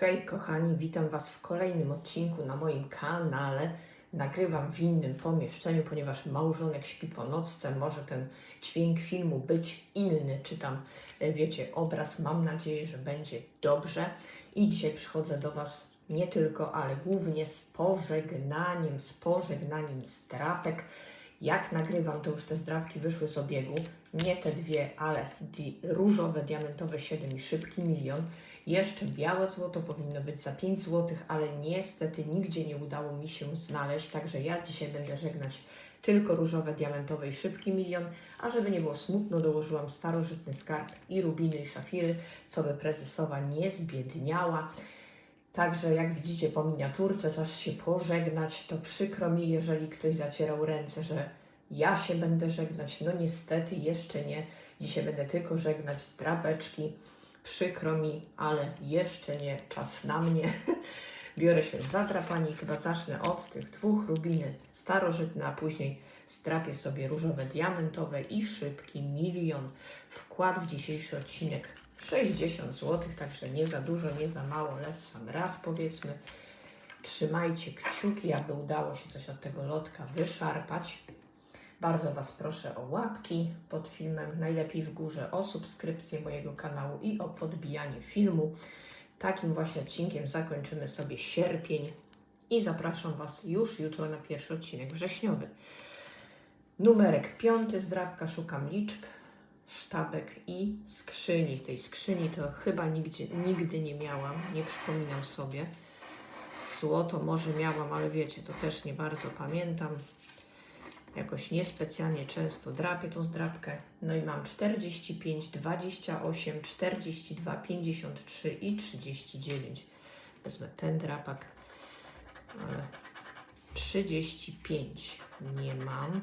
Hej kochani, witam Was w kolejnym odcinku na moim kanale. Nagrywam w innym pomieszczeniu, ponieważ małżonek śpi po nocce. Może ten dźwięk filmu być inny, czy tam, e, wiecie, obraz. Mam nadzieję, że będzie dobrze. I dzisiaj przychodzę do Was nie tylko, ale głównie z pożegnaniem, z pożegnaniem zdrapek. Jak nagrywam, to już te zdrapki wyszły z obiegu. Nie te dwie, ale di różowe, diamentowe 7 i szybki milion. Jeszcze białe złoto powinno być za 5 zł, ale niestety nigdzie nie udało mi się znaleźć. Także ja dzisiaj będę żegnać tylko różowe, diamentowe i szybki milion. A żeby nie było smutno, dołożyłam starożytny skarb i rubiny i szafiry, co by prezesowa nie zbiedniała. Także jak widzicie po miniaturce, czas się pożegnać. To przykro mi, jeżeli ktoś zacierał ręce, że ja się będę żegnać. No niestety jeszcze nie. Dzisiaj będę tylko żegnać z drapeczki. Przykro mi, ale jeszcze nie czas na mnie. Biorę się za drapanie i chyba zacznę od tych dwóch rubiny starożytne, a później strapię sobie różowe diamentowe i szybki milion. Wkład w dzisiejszy odcinek 60 zł, także nie za dużo, nie za mało, lecz sam raz powiedzmy. Trzymajcie kciuki, aby udało się coś od tego lotka wyszarpać. Bardzo Was proszę o łapki pod filmem, najlepiej w górze, o subskrypcję mojego kanału i o podbijanie filmu. Takim właśnie odcinkiem zakończymy sobie sierpień i zapraszam Was już jutro na pierwszy odcinek wrześniowy. Numerek piąty, zdrabka, szukam liczb, sztabek i skrzyni. Tej skrzyni to chyba nigdzie, nigdy nie miałam, nie przypominam sobie. Złoto może miałam, ale wiecie, to też nie bardzo pamiętam. Jakoś niespecjalnie często drapię tą zdrabkę. No i mam 45, 28, 42, 53 i 39. Wezmę ten drapak, ale 35 nie mam.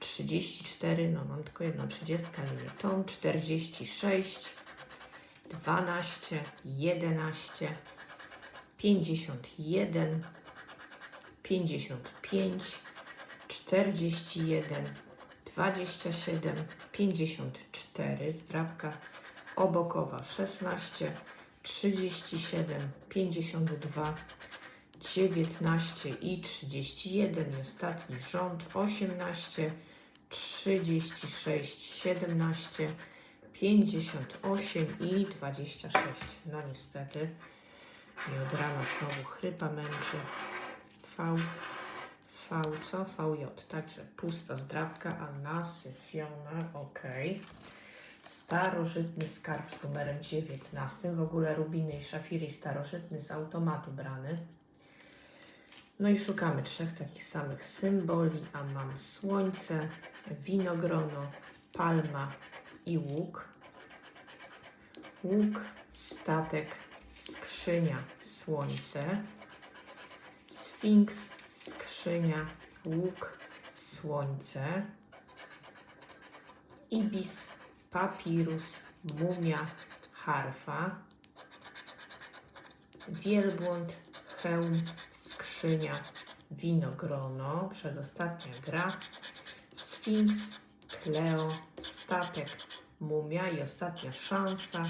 34, no mam tylko jedną 30, ale nie tą. 46, 12, 11, 51, 55, 41, 27, 54, zdrabka obokowa 16, 37, 52, 19 i 31 i ostatni rząd 18, 36, 17, 58 i 26. No niestety, mi od rana znowu chrypa męczy. V, V co? VJ, także pusta zdrawka, a nasyfiona, ok. Starożytny skarb z numerem 19, w ogóle rubiny i szafiry starożytny z automatu brany. No i szukamy trzech takich samych symboli, a mam słońce, winogrono, palma i łuk. Łuk, statek, skrzynia, słońce, sfinks, skrzynia, łuk, słońce, ibis, papirus, mumia, harfa, wielbłąd, hełm, skrzynia, winogrono, przedostatnia gra, sfinks, kleo, statek, mumia i ostatnia szansa,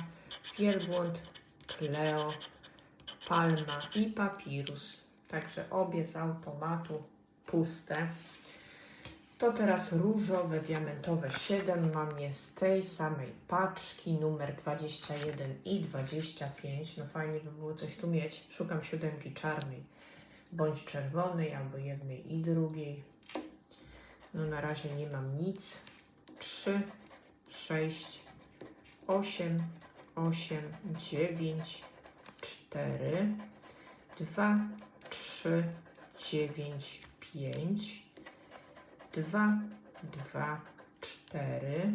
wielbłąd, kleo, palma i papirus. Także obie z automatu puste. To teraz różowe, diamentowe 7. Mam je z tej samej paczki, numer 21 i 25. No fajnie by było coś tu mieć. Szukam siódemki czarnej bądź czerwonej, albo jednej i drugiej. No na razie nie mam nic. 3, 6, 8, 8, 9, 4, 2, 3, 9, 5, 2, 2, 4,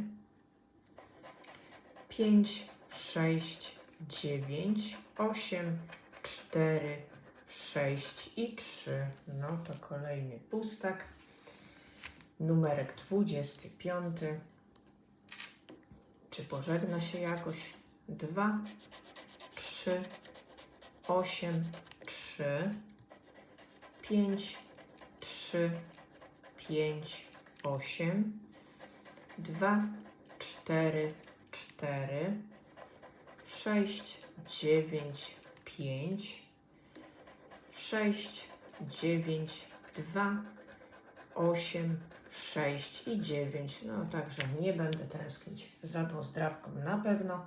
5, 6, 9, 8, 4, 6 i 3. No to kolejny pustak. Numerek 25. Czy pożegna się jakoś? 2, 3, 8, 3, 5, 3, 5, 8, 2, 4, 4, 6, 9, 5, 6, 9, 2, 8, 6 i 9. No także nie będę tęsknić za tą zdrawką na pewno.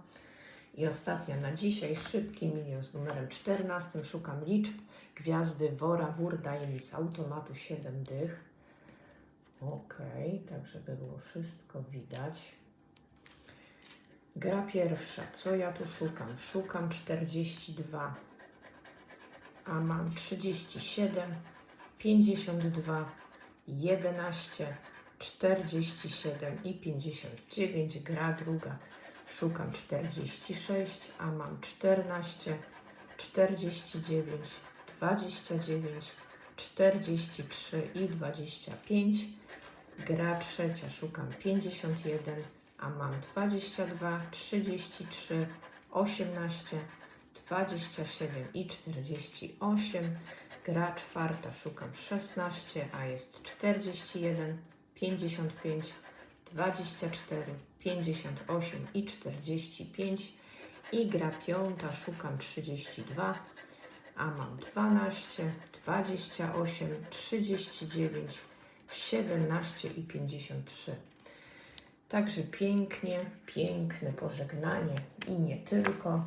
I ostatnia na dzisiaj, szybki milion z numerem 14. Szukam liczb. Gwiazdy Wora Wór daje mi z automatu 7 dych. Ok, tak żeby było wszystko widać. Gra pierwsza. Co ja tu szukam? Szukam 42, a mam 37, 52, 11, 47 i 59. Gra druga. Szukam 46, a mam 14, 49, 29, 43 i 25. Gra trzecia. Szukam 51, a mam 22, 33, 18, 27 i 48. Gra czwarta, szukam 16, a jest 41, 55, 24, 58 i 45. I gra piąta, szukam 32, a mam 12, 28, 39, 17 i 53. Także pięknie, piękne pożegnanie i nie tylko.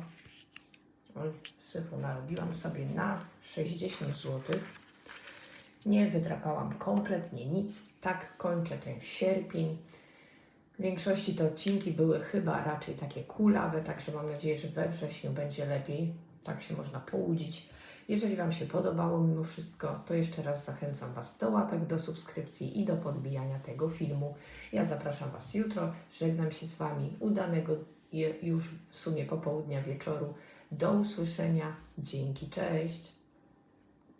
Syfu narobiłam sobie na 60 zł. Nie wydrapałam kompletnie nic. Tak kończę ten sierpień. W większości te odcinki były chyba raczej takie kulawe, także mam nadzieję, że we wrześniu będzie lepiej. Tak się można połudzić. Jeżeli Wam się podobało mimo wszystko, to jeszcze raz zachęcam Was do łapek, do subskrypcji i do podbijania tego filmu. Ja zapraszam Was jutro, żegnam się z Wami, udanego już w sumie popołudnia wieczoru. Do usłyszenia, dzięki, cześć!